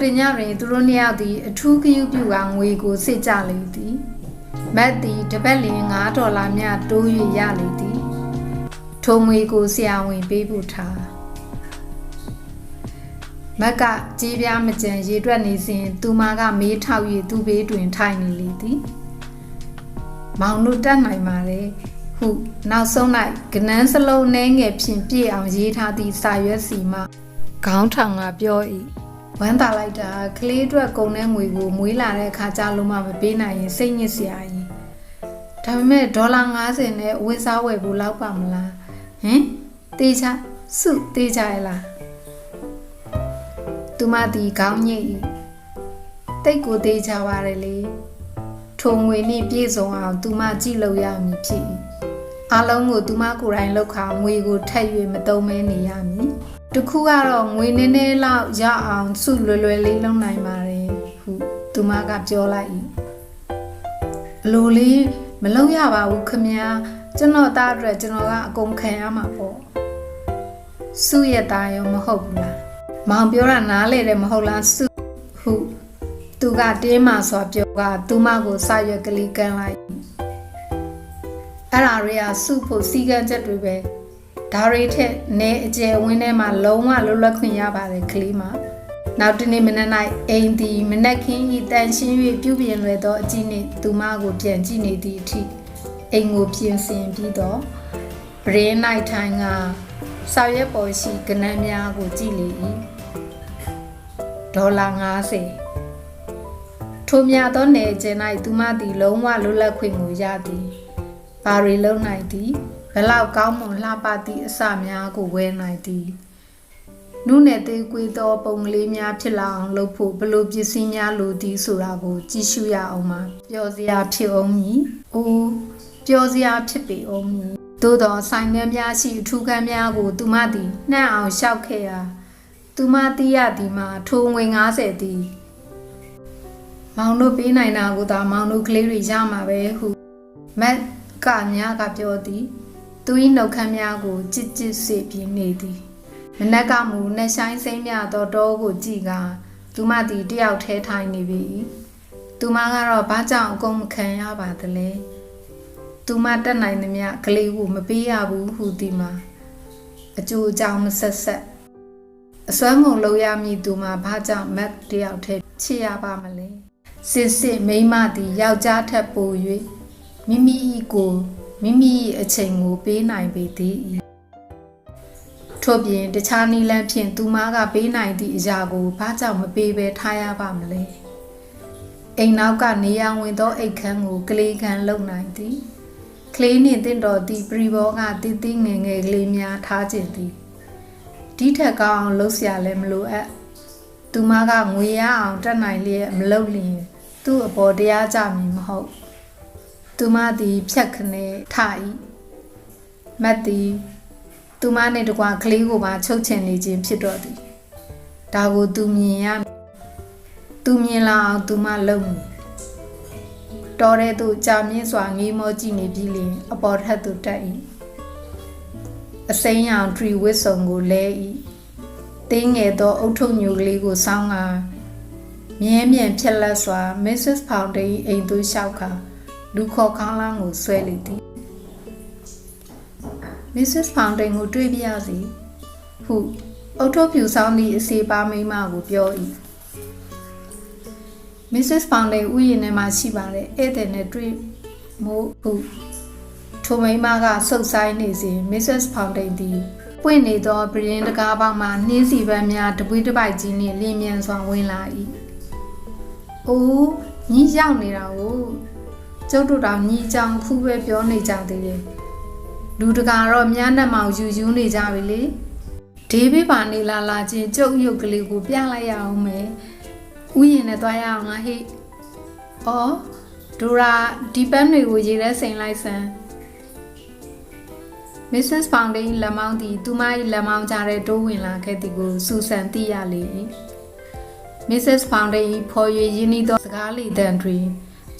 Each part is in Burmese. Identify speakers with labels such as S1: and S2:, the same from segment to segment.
S1: ထိုတင်ညတွင်သူတို့နှစ်ယောက်သည်အထူးဂရုပြုကငွေကိုစစ်ကြလေသည်မတ်သည်တပတ်လင်9ဒေါ်လာမျှတိုး၍ရလေသည်ထိုငွေကိုဆရာဝန်ပေးဖို့ထားမက်ကကြေးပြားမကြံရေတွက်နေစဉ်သူမကမေးထောက်၍သူ့ဘေးတွင်ထိုင်နေလေသည်မောင်တို့တတ်နိုင်ပါတယ်ဟုနောက်ဆုံး၌ကနန်းစလုံးနှဲငယ်ဖြင့်ပြည့်အောင်ရေးထားသည့်စာရွက်စီမှခေါင်းထောင်ကပြော၏ ဝမ်းသာလိုက်တာကလေးအတွက်ကုန်တဲ့ငွေကိုမွေးလာတဲ့အခါကျလုံးမမပေးနိုင်ရင်စိတ်ညစ်စရာကြီးဒါပေမဲ့ဒေါ်လာ90နဲ့အဝတ်စားဝယ်ဖို့လောက်ပါမလားဟင်တေးချစုတေးချရလားသူမဒီခေါင်းညိတ်၏တိတ်ကိုတေးချပါတယ်လေထိုငွေနှင့်ပြည့်စုံအောင်သူမကြည့်လို့ရမည်ဖြစ်၏အလုံးကိုသူမကိုယ်တိုင်လောက်ခါငွေကိုထပ်၍မတုံးမဲနေရမည် တခုကတော့ငွေနည်းနည်းလောက်ရအောင်စုလွယ်လွယ်လေးလုပ်နိုင်ပါတယ်ဟုသူမကပြောလိုက်၏အလိုလေးမလုပ်ရပါဘူးခမညာကျွန်တော်သားအတွက်ကျွန်တော်ကအကုန်ခံရမှာပေါ့စုရတာရောမဟုတ်ဘူးလားမောင်ပြောတာနားလေတယ်မဟုတ်လားစုဟုသူကတင်းမာစွာပြောကသူမကိုစရွက်ကလေးကန်လိုက်အဲ့ဒါတွေကစုဖို့စီကံချက်တွေပဲ ဒါတွေထက်နေအကျယ်ဝင်းထဲမှာလုံးဝလွတ်လပ်ခွင့်ရပါတယ်ကလေးမနောက်တနေ့မနက်၌အိမ်ဒီမနက်ခင်းဤတန်ရှင်း၍ပြုပြင်လွယ်သောအကြည့်နှင့်သူမကိုပြန်ကြည့်နေသည့်အထိအိမ်ကိုပြင်ဆင်ပြီးတော့ဗရင်း၌ထိုင်ကဆောက်ရွက်ပေါ်ရှိကနန်းများကိုကြည့်လေ၏ဒေါ်လာ90ထိုမြသောနယ်ကျင်၌သူမသည်လုံးဝလွတ်လပ်ခွင့်ကိုရသည်။ဘာတွေလုံနိုင်သည် ဘလောက်ကောင်းမွန်လှပသည့်အစများကိုဝဲနိုင်သည်။နုနယ်သေးကွေသောပုံကလေးများဖြစ်လာအောင်လုပ်ဖို့ဘလို့ပစ္စည်းများလိုသည်ဆိုတာကို ကြည့်ရှုရအောင်ပါ။ပျော်စရာဖြစ်အောင်မည်။အိုးပျော်စရာဖြစ်ပေအောင်မည်။သို့သောဆိုင်ငန်းများရှိအထူးခန်းများကို သူမသည်နှံ့အောင်ရှောက်ခဲ့ရာသူမသိရသည်မှာထိုငွေ90သည်မောင်တို့ပေးနိုင်တာကိုသာမောင်တို့ကလေးတွေရမှာပဲဟုမက်ကညာကပြောသည် သူ၏နှုတ်ခမ်းများကိုကြစ်ကြစ်စေပြီးနေသည်မနက်ကမူနှဆိုင်စိမ့်မြသောတောကိုကြည့်ကသူမသည်တယောက်ထဲထိုင်နေပြီသူမကတော့ဘာကြောင့်အကုန်မခံရပါသလဲသူမတက်နိုင်သမျှကလေးကိုမပေးရဘူးဟုဒီမှာအကျိုးအကြောင်းမဆက်ဆက်အစွမ်းကုန်လို့ရမည်သူမှာဘာကြောင့်မက်တယောက်ထဲချစ်ရပါမလဲစစ်စစ်မိမသည်ယောက်ျားထက်ပို၍မိမိ၏ကို မိမိ၏အချိန်ကိုပေးနိုင်ပေသည်၏ထို့ပြင်တခြားနည်းလမ်းဖြင့်သူမကပေးနိုင်သည့်အရာကိုဘာကြောင့်မပေးဘဲထားရပါမလဲအိမ်နောက်ကနေရဝင်သောအိတ်ခမ်းကိုကလေးခမ်းလုံနိုင်သည်ကလေးနှင့်တင့်တော်သည့်ပရိဘောကတည်တည်ငယ်ငယ်ကလေးများထားခြင်းသည်ဒီထက်ကောင်းအောင်လှုပ်ရှားလည်းမလိုအပ်သူမကငွေရအောင်တက်နိုင်လျက်မလုပ်လျင်သူ့အပေါ်တရားကြမည်မဟုတ် သူမသည်ဖြတ်ခနဲ့ထ၏မတ်သည်သူမနှင့်တကွာကလေးကိုပါချုပ်ချင်နေခြင်းဖြစ်တော့သည်ဒါကိုသူမြင်ရမည်သူမြင်လာအောင်သူမလုပ်မည်တော်တဲ့သူကြာမြင့်စွာငေးမောကြည့်နေပြီးလျင်အပေါ်ထက်သူတက်၏အစိမ်းရောင်ထရီဝစ်စုံကိုလဲ၏တင်းငယ်သောအုတ်ထုပ်ညိုကလေးကိုစောင်းကမြဲမြံဖြက်လက်စွာ Mrs. Fountain အိမ်သို့လျှောက်ခါ လူခေါ်ခေါင်းလန်းကိုဆွဲလေသည် Mrs. Fountain ကိုတွေ့ပြရစီဟုအုတ်ထုပ်ဖြူဆောင်သည့်အစီပါမိန်းမကိုပြော၏။ Mrs. Fountain ဥယျာဉ်ထဲမှာရှိပါတယ်ဧည့်သည်နဲ့တွေ့မို့ဟုထိုမိန်းမကဆုတ်ဆိုင်နေစဉ် Mrs. Fountain သည်ပွင့်နေသောဗရင်တကားပေါက်မှနှင်းစီပန်းများတပွေးတစ်ပိုက်ကြီးနှင့်လင်းမြန်စွာဝင်လာ၏။အိုးညီရောက်နေတာကို ကျုပ်တို့တောင်ညီကြောင်ခုပဲပြောနေကြသေးတယ်။လူတကာတော့မြန်းနှက်မောင်ယူယူနေကြပြီလေ။ဒေးဗစ်ပါနေလာလာချင်းကျုပ်ရုပ်ကလေးကိုပြလိုက်ရအောင်မယ်။ဥယျာဉ်နဲ့သွားရအောင်ငါဟိ။အော်ဒူရာဒီပန်းတွေကိုရေထဲစိန်လိုက်စမ်း။ Mrs. Fountain လက်မောင်းသည်သူမ၏လက်မောင်းကြားထဲတိုးဝင်လာခဲ့သည်ကိုစူဆန်သိရလေ၏။ Mrs. Fountain ၏ဖော်ရွေရင်းနှီးသောစကားလေတံတွင်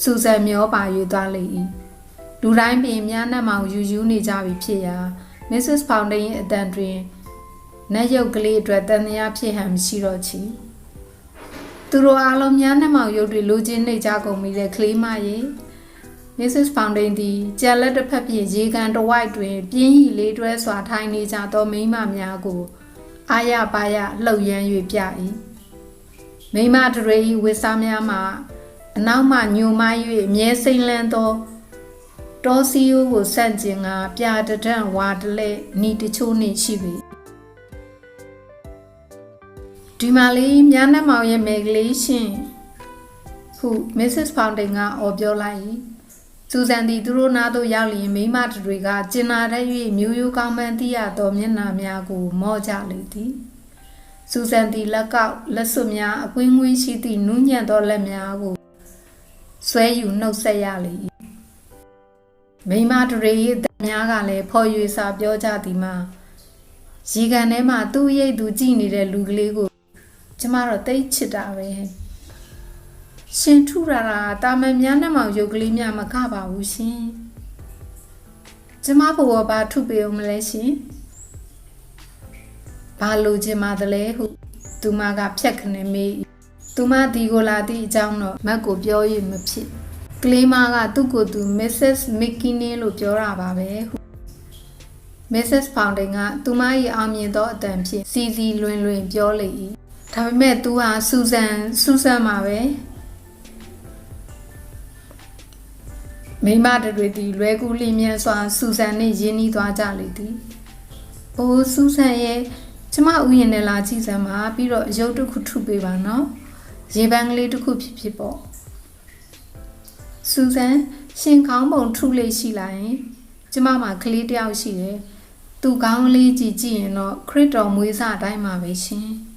S1: စူဆန်မျောပါ၍သွားလေ၏။လူတိုင်းပင်မြားနှက်မောင်ယူယူနေကြပြီဖြစ်ရာ Mrs. Fountain ၏အတန်တွင်နတ်ရုပ်ကလေးအတွက်တန်တရားဖြစ်ဟန်မရှိတော့ချီ။သူတို့အားလုံးများနှမောင်ရုပ်တွေလိုချင်နေကြကုန်ပြီလေကလေးမရေ Mrs. Fountain သည်ကြက်လက်တစ်ဖက်ဖြင့်ရေကန်တစ်ဝိုက်တွင် ပြင်းဟီလေးတွဲစွာထိုင်နေကြသောမိန်းမများကိုအာရပါရလှုပ်ရမ်း၍ပြ၏မိန်းမတရေ၏ဝစ်စားများမှာ အနောက်မှညိုမိုင်း၍အမြဲစိမ့်လန်းသောတောစီယိုကိုဆန့်ကျင်ကပြာတဒန့်ဝါတလဲနီတချို့နှင့်ရှိပေဒီမာလေးမြန်းနှမောင်ရဲ့မေကလေးရှင်ဟု Mrs. Fountain ကအော်ပြောလိုက်၏စူဇန်သည်သူတို့နားသို့ရောက်လျင်မိန်းမတွေကကျင်နာတတ်၍မျိုးရိုးကောင်းမှန်းသိရသောမျက်နှာများကိုမော့ကြလေသည်စူဇန်သည်လက်ကောက်လက်စွပ်များအကွင်းကွင်းရှိသည့်နူးညံ့သောလက်များကို ဆွဲယူနှုတ်ဆက်ရလေ၏မိန်းမတွေ၏တများကလည်းဖော်ရွေစာပြောကြသည်မှာရီကန်ထဲမှာသူ့ရိတ်သူကြည့်နေတဲ့လူကလေးကိုကျမတော့တိတ်ချစ်တာပဲရှင်ထူရာရာတာမန်များနဲ့မှရုပ်ကလေးများမကပါဘူးရှင်ကျမဘဝဘာထုပေးအောင်မလဲရှင်ဘာလို့ချင်မှတလဲဟုသူမကဖြက်ခနေမေး သူမဒီကိုလာသည့်အကြောင်းတော့မက်ကိုပြောရမဖြစ်ကလေးမကသူ့ကိုယ်သူ Mrs. McKinney လို့ပြောတာပါပဲဟု Mrs. Fountain ကသူမ၏အောင်မြင်သောအတန်ဖြင့်စီစီလွင်လွင်ပြောလေ၏ဒါပေမဲ့ तू ဟာစူဇန်စူဇန်ပါပဲမိမတွေသည်လွဲကူလျင်မြန်စွာစူဇန်နှင့်ရင်းနှီးသွားကြလေသည်။အိုးစူဇန်ရဲ့ကျမဥယျာဉ်နဲ့လာကြည့်စမ်းပါပြီးတော့အယုတ်တစ်ခုထုပေးပါနော်။ ရေပန်းကလေးတစ်ခုဖြစ်ဖြစ်ပေါ့။စူဇန်ရှင်ခေါင်းပုံထုလေးရှိလာရင်ကျမမှာကလေးတစ်ယောက်ရှိတယ်။သူခေါင်းလေးကြည့်ကြည့်ရင်တော့ခရစ်တော်မွေးစားအတိုင်းပါပဲရှင်။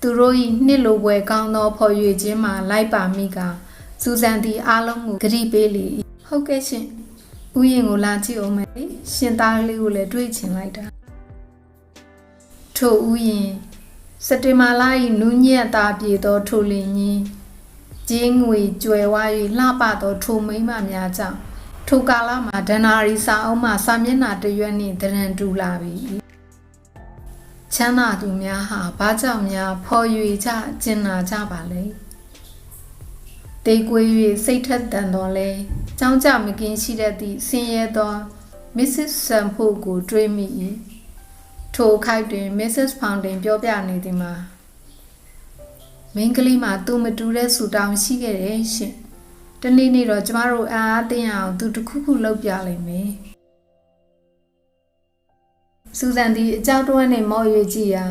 S1: သူတို့၏နှစ်လိုပွဲကောင်းသောဖော်ရွေခြင်းမှာလိုက်ပါမိကစူဇန်သည်အားလုံးကိုဂရိပေးလေ၏ဟုတ်ကဲ့ရှင်ဥယျာဉ်ကိုလာကြည့်အောင်မယ်ရှင်သားလေးကိုလည်းတွေးချင်လိုက်တာထိုဥယျာဉ် စက်တင်ဘာလ၏နူးညံ့သားပြေသောထိုလင်ကြီးကျင်းငွေကြွယ်ဝ၍လှပသောထိုမိမများကြောင့်ထိုကာလမှာဒနာရီစာအုပ်မှစာမျက်နှာတရွက်နှင့်တရံတူလာပြီချမ်းသာသူများဟာဘာကြောင့်များဖော်ရွေကြကျင်နာကြပါလဲတေးကွေး၍စိတ်ထက်တန်တော်လဲကြောင်းကြမကင်းရှိတတ်သည့်ဆင်းရဲသော Mrs. Sampo ကိုတွေးမိ၏ ထိုခိုက်တွင် Mrs. Fountain ပြောပြနေသည်မှာမင်းကလေးမှာသူမတူတဲ့ဆူတောင်းရှိခဲ့တယ်ရှင်တနေ့နေ့တော့ကျမတို့အားအားသိအောင်သူတစ်ခုခုလုပ်ပြလိမ့်မယ်စူဇန်သည်အကြောက်တွန်းနှင့်မော့၍ကြည့်ရာ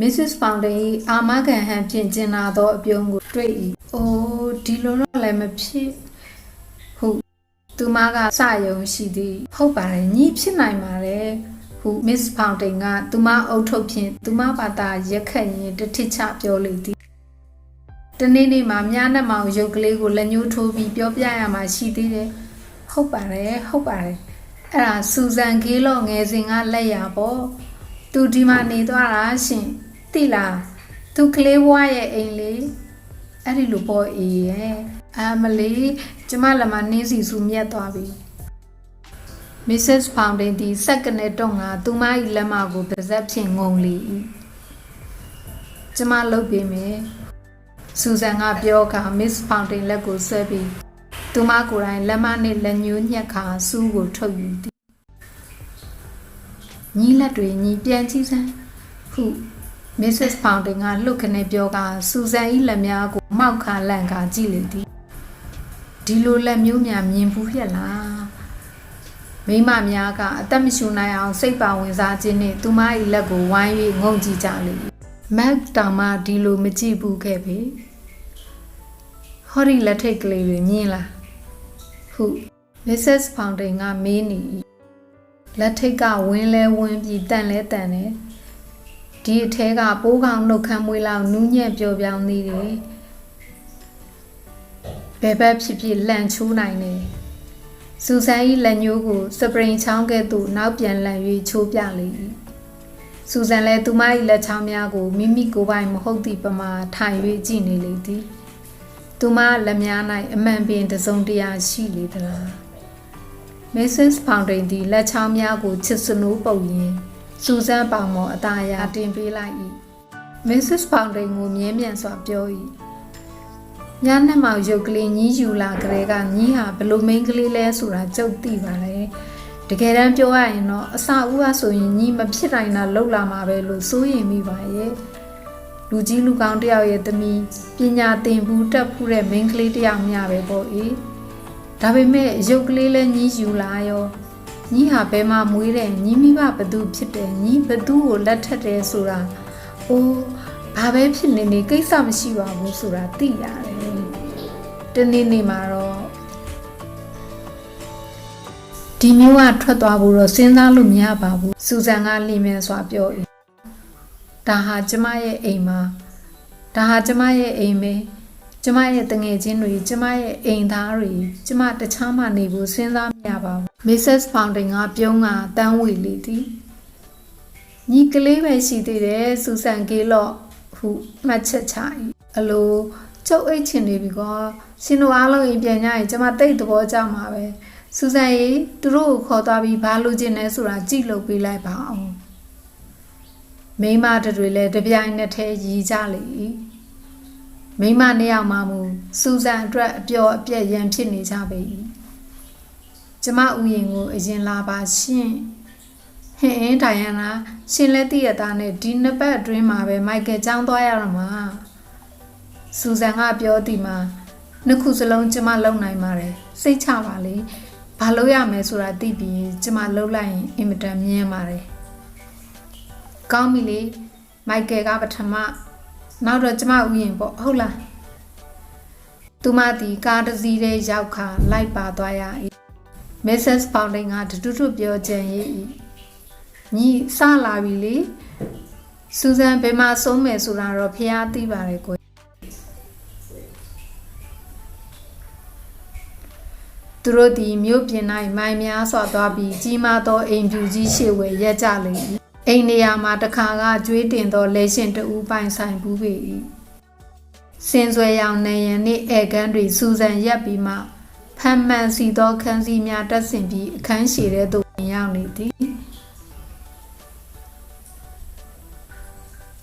S1: Mrs. Fountain ၏အာမခံဟန်ဖြင့်ကျင်နာသောအပြုံးကိုတွေ့၏။အိုးဒီလိုတော့လည်းမဖြစ်ဟုသူမကစယုံရှိသည်ဟုတ်ပါတယ်ညီဖြစ်နိုင်ပါတယ် ဟု Miss Fountain ကသူမအုပ်ထုတ်ဖြင့်သူမဘာသာရက်ခတ်ရင်တထစ်ချပြောလေသည်တနေ့နေ့မှာမြားနှမောင်ရုပ်ကလေးကိုလက်ညှိုးထိုးပြီးပြောပြရမှာရှိသေးတယ်ဟုတ်ပါတယ်ဟုတ်ပါတယ်အဲ့ဒါစူဇန်ဂေးလော့ငယ်စဉ်ကလက်ရပေါ့သူဒီမှာနေသွားတာရှင်တိလားသူကလေးဘွားရဲ့အိမ်လေးအဲ့ဒီလိုပေါ့အေးရဲ့အမလေးကျမလက်မနင်းစီစုမြတ်သွားပြီ Mrs. Fountain ဒီစက္ကနဲ့တော့ငါသူမ၏လက်မကိုပါဇက်ဖြင့်ငုံလေ၏ကျမလှုပ်ပေးမယ်စူဇန်ကပြောခါ Miss Fountain လက်ကိုဆွဲပြီးသူမကိုယ်တိုင်လက်မနဲ့လက်ညှိုးညက်ခါစူးကိုထုတ်ယူသည်ညီလက်တွေညီပြန်ကြည့်စမ်းဟု Mrs. Fountain ကလှုပ်ခနဲ့ပြောကစူဇန်၏လက်များကိုမောက်ခါလန့်ခါကြည့်လေသည်ဒီလိုလက်မျိုးများမြင်ဘူးဖြစ်လား မိမများကအသက်မရှူနိုင်အောင်စိတ်ပါဝင်စားခြင်းနဲ့သူမ၏လက်ကိုဝိုင်း၍ငုံကြည့်ကြလေမက်တောင်မှဒီလိုမကြည့်ဘူးခဲ့ပေဟော်ရီလက်ထိတ်ကလေးတွေမြင်လားဟု Mrs. Fountain ကမေးနေ၏လက်ထိတ်ကဝင်းလဲဝင်းပြီးတန်လဲတန်တယ်ဒီအထဲကပိုးကောင်နှုတ်ခမ်းမွေးလောက်နူးညံ့ပျော်ပြောင်းနေတယ်ဘယ်ဘက်ဖြစ်ဖြစ်လန့်ချိုးနိုင်တယ် စူဆန်၏လက်ညှိုးကိုစပရင်ချောင်းကဲ့သို့နောက်ပြန်လန့်၍ချိုးပြလေ၏စူဇန်လည်းသူမ၏လက်ချောင်းများကိုမိမိကိုယ်ပိုင်မဟုတ်သည့်ပမာထိုင်၍ကြည့်နေလေသည်သူမလက်များ၌အမှန်ပင်တစုံတရာရှိလေသလား Mrs. Fountain သည်လက်ချောင်းများကိုချစ်စနိုးပုတ်ရင်းစူဇန်ပေါင်မော်အသားအရာတင်ပေးလိုက်၏ Mrs. Fountain ကိုမြဲမြံစွာပြော၏ ညနေမှရုပ်ကလေးညီးယူလာကြတဲ့ကညီးဟာဘလို့မိန်းကလေးလဲဆိုတာကြုတ်သိပါလေတကယ်တမ်းပြောရရင်တော့အစဦးကဆိုရင်ညီးမဖြစ်နိုင်တာလှုပ်လာမှာပဲလို့စိုးရင်မိပါရဲ့လူကြီးလူကောင်းတယောက်ရဲ့သမီးပညာသင်ဘူးတက်ဖူးတဲ့မိန်းကလေးတယောက်မျှပဲပေါ့အေးဒါပေမဲ့ရုပ်ကလေးလဲညီးယူလာရောညီးဟာဘယ်မှာမွေးတဲ့ညီးမိဘဘသူဖြစ်တယ်ညီးဘသူကိုလက်ထက်တယ်ဆိုတာအိုးဘာပဲဖြစ်နေနေကိစ္စမရှိပါဘူးဆိုတာသိရတယ် တနေ့နေ့မှာတော့ဒီမျိုးကထွက်သွားဖို့တော့စဉ်းစားလို့မရပါဘူးစူဇန်ကလင်းမြန်စွာပြော၏ဒါဟာကျမရဲ့အိမ်မှာဒါဟာကျမရဲ့အိမ်ပဲကျမရဲ့တငယ်ချင်းတွေကျမရဲ့အိမ်သားတွေကျမတခြားမှနေဖို့စဉ်းစားမရပါဘူး Mrs. Fountain ကပြုံးကတန်းဝေလေသည်ညီကလေးပဲရှိသေးတယ်စူဆန်ကေလော့ဟုမှတ်ချက်ချ၏အလို ကျုပ်အိတ်ချင်နေပြီကောရှင်တို့အားလုံးအိမ်ပြန်ကြရင်ကျမတိတ်သဘောကျမှာပဲစူဆန်ရေသူတို့ကိုခေါ်သွားပြီးဘာလို့ချင်လဲဆိုတာကြည့်လို့ပေးလိုက်ပါအောင်မိမတွေလည်းတပြိုင်နက်တည်းရည်ကြလေ၏မိမနှစ်ယောက်မှမူစူဇန်အတွက်အပျော်အပြက်ရန်ဖြစ်နေကြပေ၏ကျမဥယျင်ကိုအရင်လာပါရှင်ဟင်အင်းဒိုင်ယန်နာရှင်လက်တည့်ရသားနဲ့ဒီနှစ်ပတ်အတွင်းမှာပဲမိုက်ကယ်ចောင်းသွားရတော့မှာ စူဇန်ကပြောသည်မှာနှစ်ခုစလုံးကျမလုံနိုင်ပါတယ်စိတ်ချပါလေဘာလို့ရမယ်ဆိုတာသိပြီးကျမလှုပ်လိုက်ရင်အင်မတန်မြင်ပါတယ်ကောင်းပြီလေမိုက်ကယ်ကပထမနောက်တော့ကျမဥယျင်ပေါ့ဟုတ်လားသူမဒီကားတစ်စီးထဲရောက်ခါလိုက်ပါသွားရ၏ Mrs. Fountain ကတူတူပြောကြံရဲ့၏ညီစလာပြီလေစူဇန်ဘယ်မှာဆုံးမယ်ဆိုတာတော့ဖះသိပါတယ်ကို သူတို့ဒီမြို့ပြင်၌မိုင်များစွာသွားပြီးကြီးမားသောအိမ်ပြူကြီးရှေ့ဝဲရက်ကြလေ၏အိမ်နေရာမှာတခါကကျွေးတင်သောလေရှင်တဦးပိုင်ဆိုင်ဘူးပေ၏စင်ဆွဲရောင်နေရန်နှင့်ဧကန်တွေစူဇန်ရက်ပြီးမှဖမ်းမှန်စီသောခန်းစီများတက်ဆင်ပြီးအခန်းရှိတဲ့သို့ရောက်နေသည်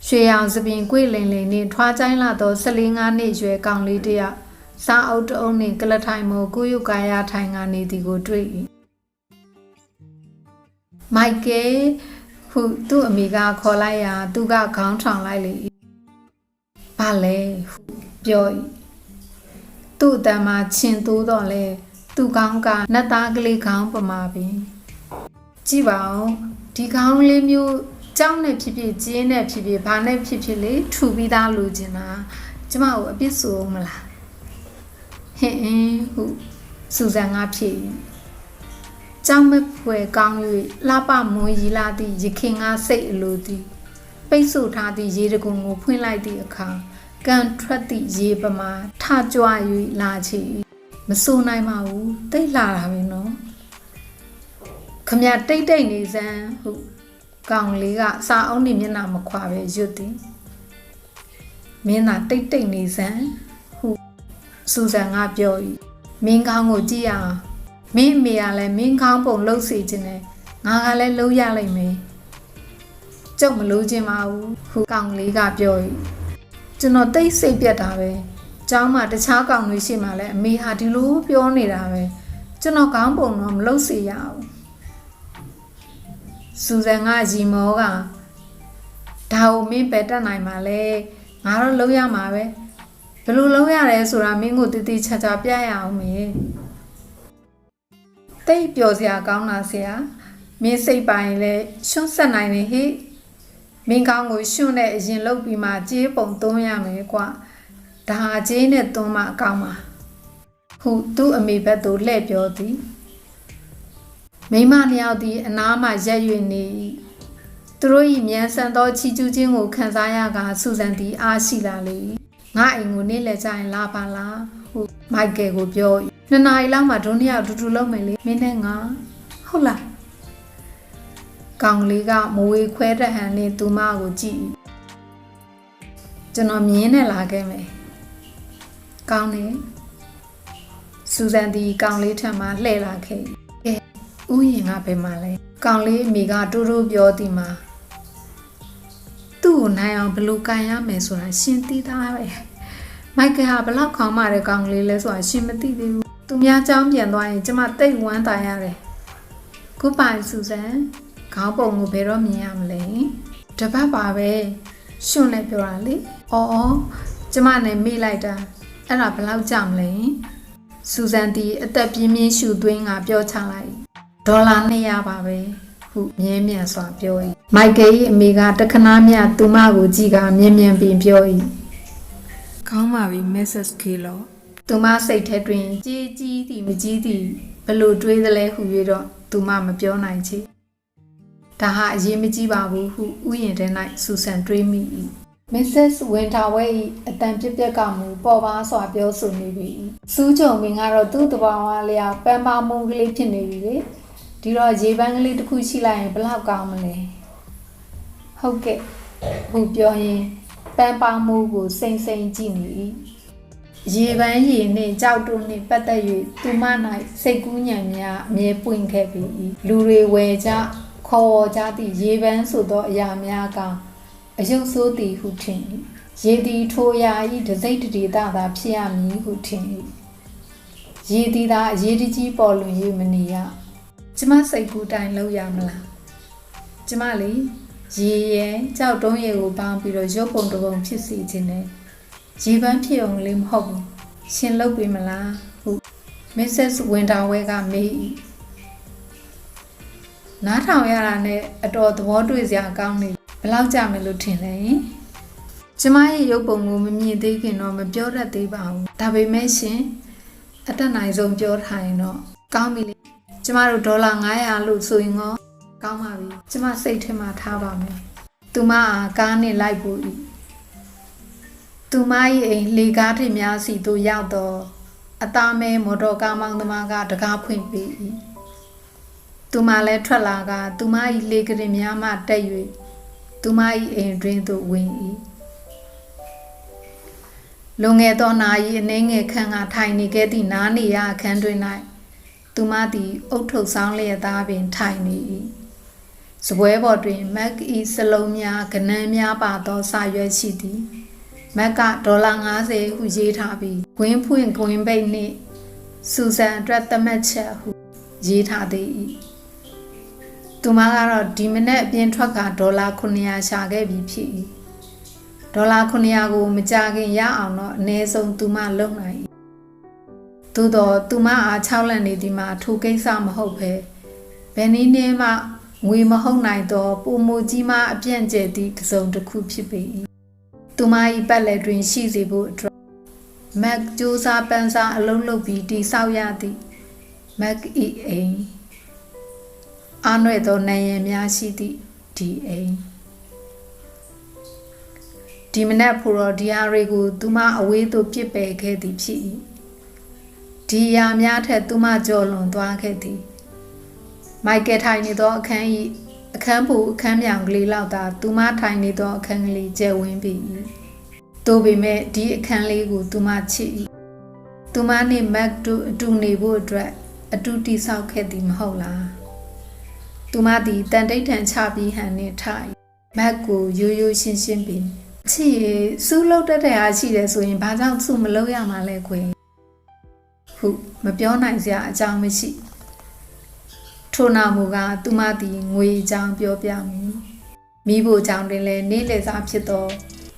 S1: ရွှေရောင်စပင်ကွေ့လင်လင်နှင့်ထွားချိုင်းလာသော၁၄၅နှစ်ရွယ်ကောင်လေးတစ်ယောက် စားအုပ်တအုပ်နှင့်ကလထိုင်မို့ကိုယုကာယာထိုင်ကနေသည်ကိုတွေ့၏မိုက်ကယ်ဟုသူ့အမိကခေါ်လိုက်ရာသူကခေါင်းထောင်လိုက်လေ၏ဘာလဲဟုပြော၏သူ့အတမ်းမှာချင်သိုးတော့လဲသူ့ခေါင်းကနတ်သားကလေးခေါင်းပမာပင်ကြည့်ပါဦးဒီခေါင်းလေးမျိုးကြောင်းနဲ့ဖြစ်ဖြစ်ကျင်းနဲ့ဖြစ်ဖြစ်ဘာနဲ့ဖြစ်ဖြစ်လေထူပြီးသားလိုချင်တာကျမကိုအပြစ်ဆိုမလား ဟင်အင်းဟုစူဇန်ကဖြေကြောင်းမဲ့ဖွယ်ကောင်း၍လှပမွန်ရီလာသည့်ရခင်ကစိတ်အလိုသည်ပိတ်ဆို့ထားသည့်ရေတကုံကိုဖွင့်လိုက်သည့်အခါကန်ထွက်သည့်ရေပမာထကြွ၍လာချီမဆိုနိုင်ပါဘူးတိတ်လာတာပဲနော်ခမတိတ်တိတ်နေစမ်းဟုကောင်လေးကစာအုံးနေမျက်နှာမခွာပဲရွတ်သည်မင်းသာတိတ်တိတ်နေစမ်းဟု စူဇန်ကပြော၏မင်းကောင်းကိုကြည့်ရအောင်မင်းအမေကလည်းမင်းကောင်းပုံလှုပ်စီခြင်းနဲ့ငါကလည်းလှုပ်ရလိမ့်မယ်ကျုပ်မလို့ခြင်းပါဘူးဟုကောင်လေးကပြော၏ကျွန်တော်တိတ်စိတ်ပြတ်တာပဲကျောင်းမှာတခြားကောင်တွေရှိမှလည်းအမေဟာဒီလိုပြောနေတာပဲကျွန်တော်ကောင်းပုံတော့မလုပ်စေရဘူးစူဇန်ကရီမောကဒါကိုမင်းပဲတက်နိုင်မှာလဲငါတော့လုံးရမှာပဲ ဘယ်လိုလုံးရတယ်ဆိုတာမင်းကိုတည်တည်ချာချာပြရအောင်မေတိတ်ပျော်စရာကောင်းတာဆရာမင်းစိတ်ပိုင်လဲရှွန့်ဆက်နိုင်နေဟိမင်းကောင်းကိုရှွန့်တဲ့အရင်လုတ်ပြီးမှကြေးပုံသွင်းရမယ်ကွာဒါဟာကြေးနဲ့သွင်းမှအကောင်းပါဟုသူ့အမေဘက်သို့လှည့်ပြောသည်မိမနှစ်ယောက်သည်အနားမှရက်၍နေ၏သူတို့၏မြန်ဆန်သောချီကျူးခြင်းကိုခံစားရကစူဇန်သည်အားရှိလာလေ၏ ငါအိမ်ကိုနေ့လည်ကျရင်လာပါလားဟုမိုက်ကယ်ကိုပြော၏နှစ်နာရီလောက်မှဒုနှစ်ယောက်အတူတူလုပ်မယ်လေမင်းနဲ့ငါဟုတ်လားကောင်လေးကမဝေခွဲတဲ့ဟန်နဲ့သူမကိုကြည့်၏ကျွန်တော်မြင်းနဲ့လာခဲ့မယ်ကောင်းတယ်စူဇန်ဒီကောင်လေးထံမှလှည့်လာခဲ့ကဲဥယျင်ကဘယ်မှာလဲကောင်လေးအမိကတူတူပြောသည်မှာ သူ့ကိုနိုင်အောင်ဘယ်လိုကန်ရမယ်ဆိုတာရှင်သိသားပဲမိုက်ကယ်ဟာဘလောက်ခေါင်းမာတဲ့ကောင်ကလေးလဲဆိုတာရှင်မသိသေးဘူးသူများကြောင်းပြန်သွားရင်ကျမတိတ်ဝမ်းသာရတယ်ခုပိုင်ဆူဇန်ခေါင်းပုံကိုဘယ်တော့မြင်ရမလဲတပတ်ပါပဲရှင်လည်းပြောတာလေအော်ကျမနဲ့မိလိုက်တာအဲ့ဒါဘလောက်ကြမလဲဆူဇန်ဒီအသက်ပြင်းပြင်းရှူသွင်းကပြောချလိုက်ဒေါ်လာ200ပါပဲ ဟုမြဲမြံစွာပြော၏မိုက်ကယ်၏အမေကတခဏမျှသူမကိုကြည့်ကမြင်မြန်ပင်ပြော၏ကောင်းပါပြီ Mrs. Kilo သူမစိတ်ထဲတွင်ကြီးကြီးသည်မကြီးသည်ဘလို့တွေးသလဲဟု၍တော့သူမမပြောနိုင်ချေဒါဟာအရေးမကြီးပါဘူးဟုဥယျာဉ်ထဲ၌ဆူဆန်တွေးမိ၏မစ္စစ်ဝင်တာဝဲ၏အတန်ပြက်ပြက်ကမူပေါ်ပါစွာပြောဆိုနေပြီစူးချုံမင်းကတော့သူ့တဘာဝလျောက်ပန်းပါမုံကလေးဖြစ်နေပြီလေ ဒီတော့ရေပန်းကလေးတစ်ခုရှိလိုက်ရင်ဘလောက်ကောင်းမလဲဟုတ်ကဲ့ဟူပြောရင်ပန်းပါမုံကိုစိမ့်စိမ့်ကြည့်နေ၏ရေပန်းရည်နှင့်ကြောက်တုံနှင့်ပတ်သက်၍သူမ၌စိတ်ကူးညံများအမြဲပွင့်ခဲ့ပြီလူတွေဝယ်ကြခေါ်ဝေါ်ကြသည့်ရေပန်းဆိုသောအရာများကအယုတ်ဆိုးသည်ဟုထင်၏ရေသည်ထိုအရာ၏တစိမ့်တဒေတာသာဖြစ်ရမည်ဟုထင်၏ရေသည်သာအရေးတကြီးပေါ်လွင်၍မနေရ ကျမစိတ်ကူးတိုင်လောက်ရမလားကျမလေရေရဲကြောက်တုံးရေကိုပေါင်းပြီးတော့ရုပ်ပုံတစ်ပုံဖြစ်စီခြင်းနဲ့ရေပန်းဖြစ်အောင်လေးမဟုတ်ဘူးရှင်လုပ်ပြီမလားဟု Mrs. Winterwell ကမေး၏နားထောင်ရတာနဲ့အတော်သဘောတွေ့စရာကောင်းနေဘယ်လောက်ကြာမယ်လို့ထင်လဲကျမရဲ့ရုပ်ပုံကိုမမြင်သေးခင်တော့မပြောတတ်သေးပါဘူးဒါပေမဲ့ရှင်အတက်နိုင်ဆုံးပြောထားရင်တော့ကောင်းပြီလေ ကျမတို့ဒေါ်လာ900လို့ဆိုရင်ရောကောင်းပါပြီကျမစိတ်ထဲမှာထားပါမယ်သူမအားကားနဲ့လိုက်ဖို့ဤသူမ၏အိမ်လေကားထင်များစီသို့ရောက်တော့အသားမဲမော်တော်ကားမောင်းသမားကတကားဖွင့်ပေး၏သူမလည်းထွက်လာကသူမ၏လေကရင်များမှတက်၍သူမ၏အိမ်တွင်သို့ဝင်၏လွန်ငယ်သောနာရီအနှဲငယ်ခန့်ကထိုင်နေခဲ့သည့်နားနေရအခန်းတွင်၌ သူမသည်အုတ်ထုတ်ဆောင်လျက်သားပင်ထိုင်နေ၏စပွဲပေါ်တွင်မက်ဤစလုံးများကနန်းများပါသောစာရွက်ရှိသည်မက်ကဒေါ်လာ90ဟုရေးထားပြီးဂွင်းဖွင့်ဂွင်းပိတ်နှင့်စူဇန်အတွက်သတ်မှတ်ချက်ဟုရေးထားသေး၏သူမကတော့ဒီမနေ့အပြင်ထွက်ကဒေါ်လာ900ရှာခဲ့ပြီးဖြစ်၏ဒေါ်လာ900ကိုမကြခင်ရအောင်တော့အနည်းဆုံးသူမလုံနိုင်၏ သို့တော့သူမအား6လက်နေဒီမှာထိုကိစ္စမဟုတ်ပဲဘယ်နည်းနဲ့မှငွေမဟုတ်နိုင်တော့ပုံမူကြီးမှအပြန့်ကျဲသည့်တစုံတစ်ခုဖြစ်ပေ၏သူမ၏ပတ်လက်တွင်ရှိစေဖို့အတွက်မက်ကြိုးစားပန်းစားအလုံးလုပ်ပြီးတိဆောက်ရသည်မက်ဤအိမ်အားနွယ်သောနိုင်ရန်များရှိသည့်ဒီအိမ်ဒီမနက်ဖို့တော့ဒီဟာတွေကိုသူမအဝေးသို့ပြစ်ပယ်ခဲ့သည်ဖြစ်၏ ဒီအရာများထက်သူမကြော်လွန်သွားခဲ့သည်မိုက်ကယ်ထိုင်နေသောအခန်း၏အခန်းပူအခန်းမြောင်ကလေးလောက်သာသူမထိုင်နေသောအခန်းကလေးကျယ်ဝန်းပြီ။သို့ပေမဲ့ဒီအခန်းလေးကိုသူမချစ်၏။သူမနှင့်မက်တို့အတူနေဖို့အတွက်အတူတိဆောက်ခဲ့သည်မဟုတ်လား။သူမသည်တန်တိတ်ထန်ချပြီးဟန်နှင့်ထိုင်မက်ကိုရိုးရိုးရှင်းရှင်းပင်ချစ်ရစူးလုတ်တတ်တဲ့အားရှိတယ်ဆိုရင်ဘာကြောင့်သူ့မလုပ်ရမှာလဲခွေ။ ဟုမပြောနိုင်စရာအကြောင်းမရှိ။ထိုနာမူကသူမသည်ငွေချောင်းပြောပြမည်မိဖို့ချောင်းတွင်လည်းနေလေစားဖြစ်သော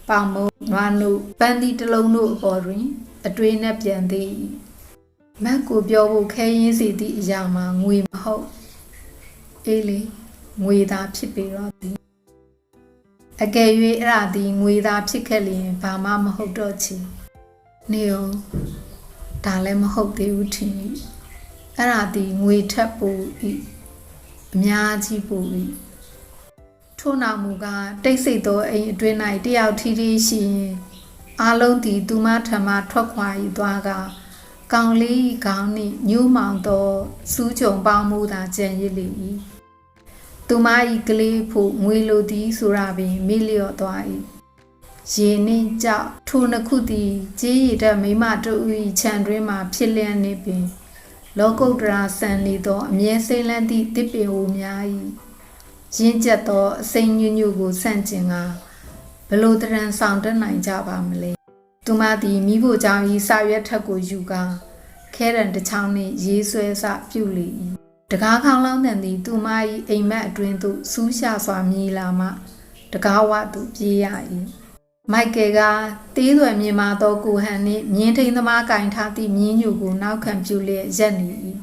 S1: ပေါမုံနွားနုပန်းသီးတစ်လုံးတို့အပေါ်တွင် အတွေးနဲ့ပြန်သည်မက်ကိုပြောဖို့ခဲရင်းစီသည့်အရာမှာငွေမဟုတ်အေးလေငွေသားဖြစ်ပေတော့သည်အကယ်၍အဲ့ဒါသည်ငွေသားဖြစ်ခဲ့လျင်ဘာမှမဟုတ်တော့ချေနေရော ဒါလည်းမဟုတ်သေးဘူးထင်၏အဲ့ဒါဒီငွေထက်ပူဤအများကြီးပူဤထို့နောက်မူကားတိတ်ဆိတ်သောအိမ်အတွင်း၌တယောက်ထီးထီးရှိရင်အလုံးသည်သူမထံမှထွက်ခွာ၏သွားကကောင်လေးခေါင်းနှင့်ညှိုးမောင်သောစူးကြုံပေါင်းမှုသာကြံရစ်လေ၏သူမ၏ကလေးဖို့ငွေလိုသည်ဆိုတာပင်မိလျော့သွား၏ ရေနှင့်ကြောက်ထိုနှစ်ခုသည်ကြေးရည်တဲ့မိမတို့၏ခြံတွင်းမှဖြစ်လျက်နေပင် လောကုတ္တရာဆန်နေသောအမြဲစိမ့်လန်းသည့်တစ်ပင်ဟူများ၏ရင်းကျက်သောအစိမ့်ညွညွကိုဆန့်ကျင်ကဘလို့တရံဆောင်တက်နိုင်ကြပါမလဲသူမသည်မိဖို့ကြောင့်ဤစာရွက်ထက်ကိုယူကာခဲရန်တစ်ချောင်းနှင့်ရေးဆွဲစပြုလေ၏တကားခေါင်းလောင်းတန်သည်သူမ၏အိမ်မက်အတွင်းသို့စူးရှာစွာမြည်လာမှတကားဝသို့ပြေးရ၏ မိုက်ကယ်ကတေးသွယ်မြင်မာသောကိုဟန်နှင့်မြင်းထိန်သမားကင်ထားသည့်မြင်းညူကိုနောက်ခံပြုလျက်ရက်နေ၏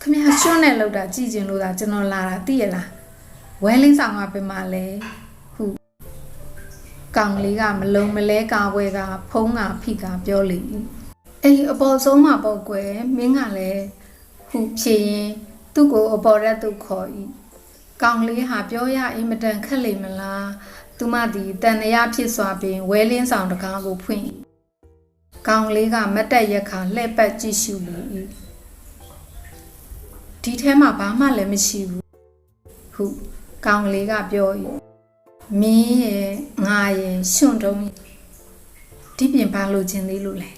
S1: ခမရရှွန်းနဲ့လောက်တာကြည်ကျင်လို့သာကျွန်တော်လာတာသိရလားဝဲလင်းဆောင်ကပြမလဲဟုကောင်လေးကမလုံးမလဲကာဝဲကဖုံးကဖိကပြောလေ၏အေးအပေါ်ဆုံးမှာပေါ့ကွယ်မင်းကလည်းဟုဖြေရင်သူ့ကိုအပေါ်ရက်သူခေါ်၏ကောင်လေးဟာပြောရအင်မတန်ခက်လိမ့်မလား သူမသည်တန်တရားဖြစ်စွာပင်ဝဲလင်းဆောင်တကားကိုဖွင့်၏ကောင်လေးကမတ်တက်ရက်ခါလှဲ့ပတ်ကြည့်ရှုလေ၏ဒီထဲမှာဘာမှလည်းမရှိဘူးဟုကောင်လေးကပြော၏မင်းရဲ့ငါရဲ့ရှင်တုံးဒီပြင်ဘာလို့ခြင်းသေးလို့လဲ